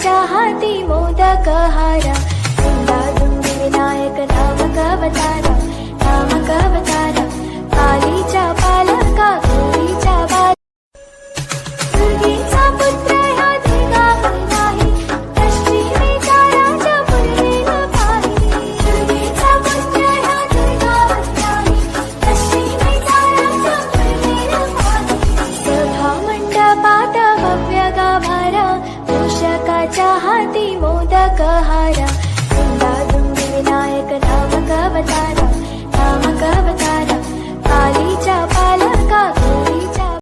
चाहति modak चाहति मोदकः